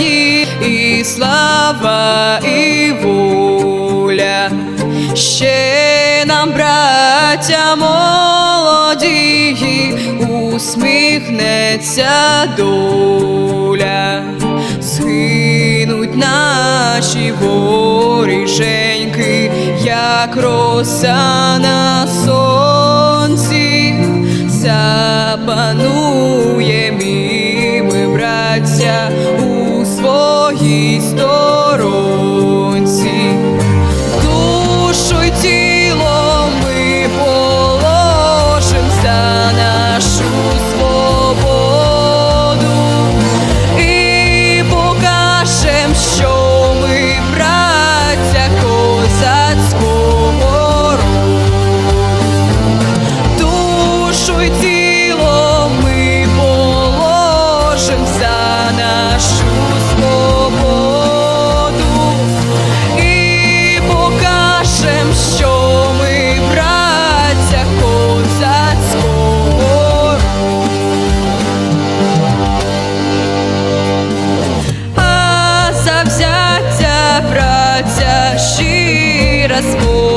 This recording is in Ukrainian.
вороги, і слава, і воля. Ще нам, браття молоді, усміхнеться доля, згинуть наші воріженьки, як роса на сонці, завзяття браття щира свого ще